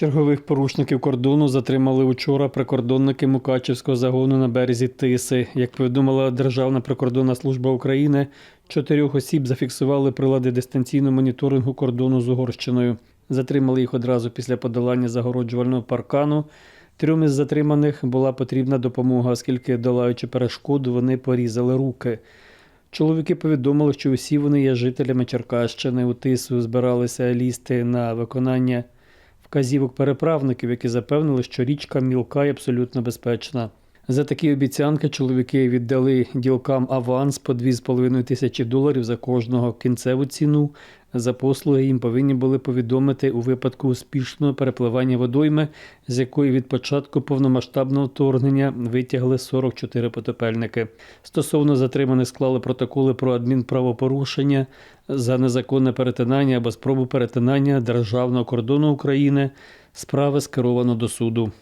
Чергових порушників кордону затримали учора прикордонники Мукачівського загону на березі Тиси. Як повідомила Державна прикордонна служба України, чотирьох осіб зафіксували прилади дистанційного моніторингу кордону з Угорщиною. Затримали їх одразу після подолання загороджувального паркану. Трьом із затриманих була потрібна допомога, оскільки, долаючи перешкоду, вони порізали руки. Чоловіки повідомили, що усі вони є жителями Черкащини. У Тису збиралися лізти на виконання вказівок переправників, які запевнили, що річка мілка і абсолютно безпечна. За такі обіцянки чоловіки віддали ділкам аванс по 2,5 тисячі доларів за кожного кінцеву ціну. За послуги їм повинні були повідомити у випадку успішного перепливання водойми, з якої від початку повномасштабного вторгнення витягли 44 потопельники. Стосовно затриманих склали протоколи про адмінправопорушення за незаконне перетинання або спробу перетинання державного кордону України. Справи скеровано до суду.